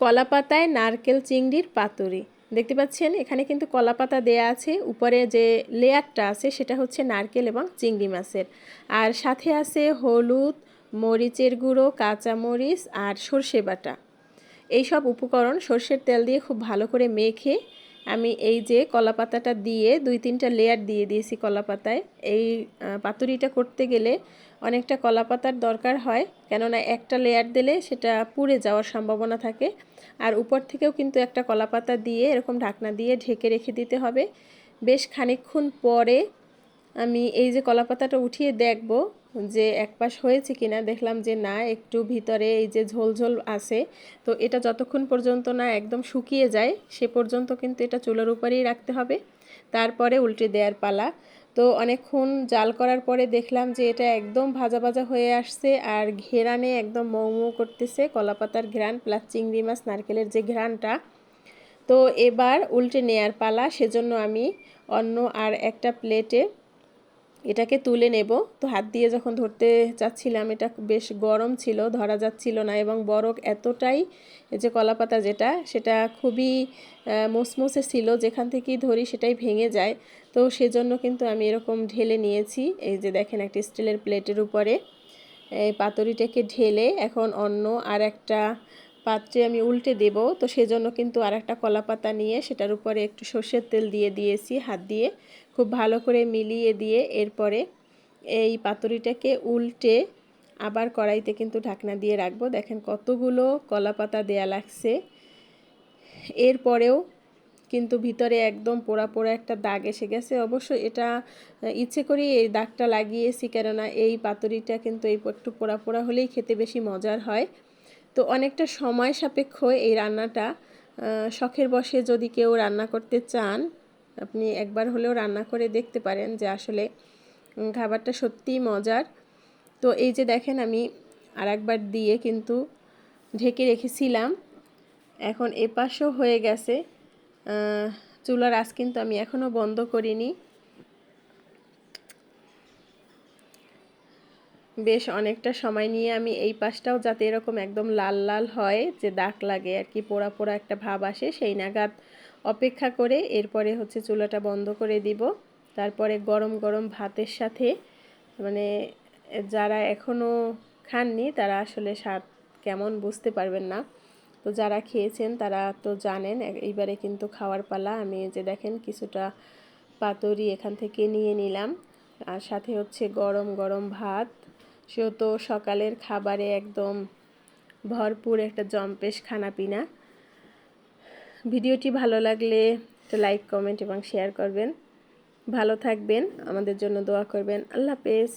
কলা পাতায় নারকেল চিংড়ির পাতুরি। দেখতে পাচ্ছেন, এখানে কিন্তু কলা পাতা দেয়া আছে। উপরে যে লেয়ারটা আছে, সেটা হচ্ছে নারকেল এবং চিংড়ি মাছের। আর সাথে আছে হলুদ, মরিচের গুঁড়ো, কাঁচামরিচ আর সর্ষে বাটা। এইসব উপকরণ সর্ষের তেল দিয়ে খুব ভালো করে মেখে আমি এই যে কলা পাতাটা দিয়ে দুই তিনটা লেয়ার দিয়ে দিয়েছি কলা পাতায় এই পাতুরিটা করতে গেলে অনেকটা কলা পাতার দরকার হয়, কেননা একটা লেয়ার দিলে সেটা পুড়ে যাওয়ার সম্ভাবনা থাকে। আর উপর থেকেও কিন্তু একটা কলা পাতা দিয়ে এরকম ঢাকনা দিয়ে ঢেকে রেখে দিতে হবে। বেশ খানিকক্ষণ পরে আমি এই যে কলা পাতাটা উঠিয়ে দেখব যে এক পাশ হয়েছে কিনা, দেখলাম যে না, একটু ভিতরে এই যে ঝোল ঝোল আছে। তো এটা যতক্ষণ পর্যন্ত না একদম শুকিয়ে যায়, সে পর্যন্ত কিন্তু এটা চুলোর উপরেই রাখতে হবে। তারপরে উল্টে দেওয়ার পালা। তো অনেকক্ষণ জাল করার পরে দেখলাম যে এটা একদম ভাজা ভাজা হয়ে আসছে আর ঘেরানে একদম মৌ মৌ করতেছে কলাপাতার ঘ্রাণ প্লাস চিংড়ি মাছ, নারকেলের যে ঘ্রাণটা। তো এবার উল্টে নেয়ার পালা, সেজন্য আমি অন্য আর একটা প্লেটে এটাকে তুলে নেব। তো হাত দিয়ে যখন ধরতে চাচ্ছিলাম, এটা বেশ গরম ছিল, ধরা যাচ্ছিল না এবং বরফ এতটাই যে কলাপাতা যেটা, সেটা খুবই মুসমুসে ছিল, যেখান থেকেই ধরি সেটাই ভেঙে যায়। তো সেজন্য কিন্তু আমি এরকম ঢেলে নিয়েছি। এই যে দেখেন একটা স্টিলের প্লেটের উপরে। এই পাতুরিটাকে ঢেলে এখন অন্য আর একটা পাত্রে আমি উল্টে দেব। তো সেজন্য কিন্তু আর একটা কলা পাতা নিয়ে সেটার উপরে একটু সর্ষের তেল দিয়ে দিয়েছি হাত দিয়ে। খুব ভালো করে মিলিয়ে দিয়ে এরপরে এই পাতুরিটাকে উল্টে আবার কড়াইতে কিন্তু ঢাকনা দিয়ে রাখব। দেখেন কতগুলো কলা পাতা দেয়া লাগছে। এরপরেও কিন্তু ভিতরে একদম পোড়া পোড়া একটা দাগ এসে গেছে। অবশ্য এটা ইচ্ছে করি এই দাগটা লাগিয়েছি, কেননা এই পাতুরিটা কিন্তু এই একটু পোড়া পোড়া হলেই খেতে বেশি মজার হয়। তো অনেকটা সময় সাপেক্ষ এই রান্নাটা। শখের বসে যদি কেউ রান্না করতে চান, আপনি একবার হলেও রান্না করে দেখতে পারেন যে আসলে খাবারটা সত্যিই মজার। তো এই যে দেখেন আমি আর একবার দিয়ে কিন্তু ঢেকে রেখেছিলাম। এখন এপাশও হয়ে গেছে। চুলার আঁচ কিন্তু আমি এখনও বন্ধ করিনি। বেশ অনেকটা সময় নিয়ে আমি এই পাশটাও যাতে এরকম একদম লাল লাল হয়, যে দাগ লাগে আর কি, পোড়া পোড়া একটা ভাব আসে, সেই নাগাদ অপেক্ষা করে এরপরে হচ্ছে চুলাটা বন্ধ করে দিব। তারপরে গরম গরম ভাতের সাথে মানে যারা এখনও খাননি তারা আসলে স্বাদ কেমন বুঝতে পারবেন না। তো যারা খেয়েছেন তারা তো জানেন এইবারে কিন্তু খাওয়ার পালা, আমি যে দেখেন কিছুটা পাতরি এখান থেকে নিয়ে নিলাম। আর সাথে হচ্ছে গরম গরম ভাত সেও তো সকালের খাবারে একদম ভরপুর একটা জম্পেশ খানাপিনা ভিডিওটি ভালো লাগলে একটা লাইক, কমেন্ট এবং শেয়ার করবেন। ভালো থাকবেন, আমাদের জন্য দোয়া করবেন। আল্লাহ হাফেজ।